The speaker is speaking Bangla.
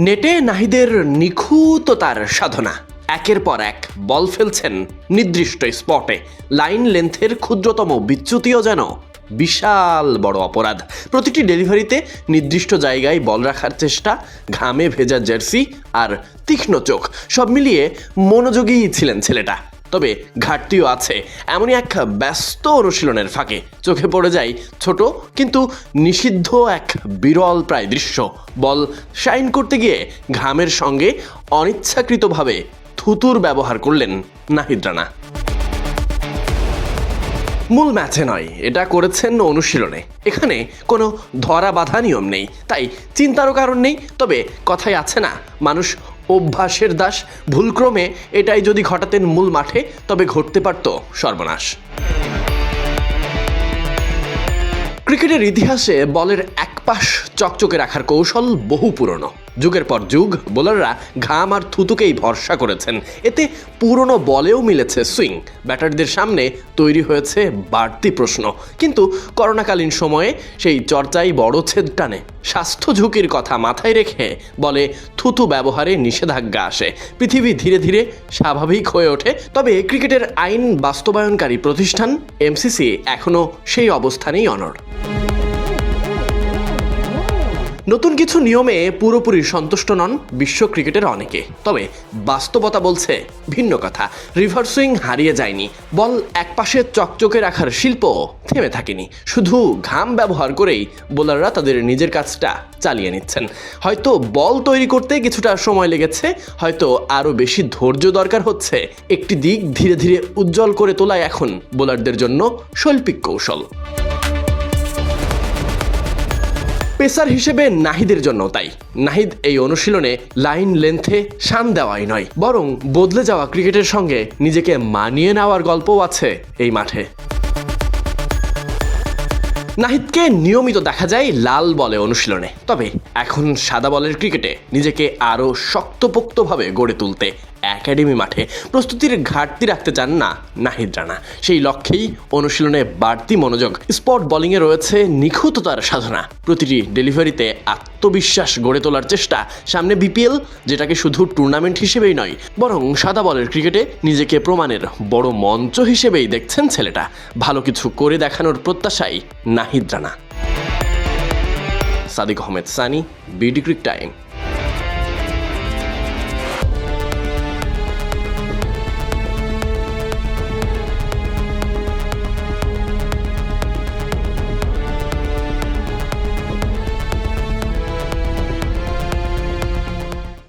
নেটে নাহিদের নিখুঁততার সাধনা। একের পর এক বল ফেলছেন নির্দিষ্ট স্পটে। লাইন লেন্থের ক্ষুদ্রতম বিচ্যুতিও যেন বিশাল বড় অপরাধ। প্রতিটি ডেলিভারিতে নির্দিষ্ট জায়গায় বল রাখার চেষ্টা, ঘামে ভেজা জার্সি আর তীক্ষ্ণ চোখ সব মিলিয়ে মনোযোগী ছিলেন ছেলেটা। তবে ঘাটতিও আছে। এমনই এক ব্যস্ত অনুশীলনের ফাঁকে চোখে পড়ে যায় ছোট কিন্তু নিষিদ্ধ এক বিরল প্রায় দৃশ্য। বল শাইন করতে গিয়ে ঘামের সঙ্গে অনিচ্ছাকৃতভাবে থুতুর ব্যবহার করলেন নাহিদ রানা। মূল ম্যাচে নয়, এটা করেছেন অনুশীলনে। এখানে কোনো ধরা বাধা নিয়ম নেই, তাই চিন্তারও কারণ নেই, তবে কথাই আছে না, মানুষ অভ্যাসের দাস। ভুলক্রমে এটাই যদি ঘটাতেন মূল মাঠে, তবে ঘটতে পারত সর্বনাশ। ক্রিকেটের ইতিহাসে বলের এক পাশ চকচকে রাখার কৌশল বহু পুরনো। যুগের পর যুগ, বোলাররা ঘাম আর থুতুকেই ভরসা করেছেন। এতে পুরনো বলেও মিলেছে সুইং। ব্যাটারদের সামনে তৈরি হয়েছে বাড়তি প্রশ্ন। কিন্তু করোনাকালীন সময়ে সেই চর্চাই বড় ছেদ টানে। স্বাস্থ্য ঝুঁকির কথা মাথায় রেখে বলে থুতু ব্যবহারে নিষেধাজ্ঞা আসে। পৃথিবী ধীরে ধীরে স্বাভাবিক হয়ে ওঠে। তবে ক্রিকেটের আইন বাস্তবায়নকারী প্রতিষ্ঠান, এমসিসি, এখনও সেই অবস্থানেই অনড়। নতুন কিছু নিয়মে পুরোপুরি সন্তুষ্ট নন বিশ্ব ক্রিকেটের অনেকে। তবে বাস্তবতা বলছে ভিন্ন কথা। রিভার সুইং হারিয়ে যায়নি। বল একপাশে চকচকে রাখার শিল্প থেমে থাকেনি। শুধু ঘাম ব্যবহার করেই বোলাররা তাদের নিজের কাজটা চালিয়ে নিচ্ছেন। হয়তো বল তৈরি করতে কিছুটা সময় লেগেছে, হয়তো আরও বেশি ধৈর্য দরকার হচ্ছে। একটি দিক ধীরে ধীরে উজ্জ্বল করে তোলায় এখন বোলারদের জন্য শৈল্পিক কৌশল। পেসার হিসেবে নাহিদের জন্য তাই। নাহিদ এই অনুশীলনে লাইন লেন্থে শান দেওয়াই নয়, বরং বদলে যাওয়া ক্রিকেটের সঙ্গে নিজেকে মানিয়ে নেওয়ার গল্পও আছে এই মাঠে। নাহিদকে নিয়মিত দেখা যায় লাল বলে অনুশীলনে, তবে এখন সাদা বলের ক্রিকেটে নিজেকে আরও শক্তপোক্তভাবে গড়ে তুলতে একাডেমি মাঠে প্রস্তুতির ঘাটতি রাখতে চান না নাহিদ রানা। সেই লক্ষ্যেই অনুশীলনে বাড়তি মনোযোগ, স্পট বোলিংয়ে রয়েছে নিখুঁততার সাধনা। প্রতিটি ডেলিভারিতে আত্মবিশ্বাস গড়ে তোলার চেষ্টা, সামনে বিপিএল, যেটাকে শুধু টুর্নামেন্ট হিসেবেই নয়, বরং সাদা বলের ক্রিকেটে নিজেকে প্রমাণের বড় মঞ্চ হিসেবেই দেখছেন ছেলেটা। ভালো কিছু করে দেখানোর প্রত্যাশাই Nahid Rana. Sadiq Ahmed Sunny, BD cric time.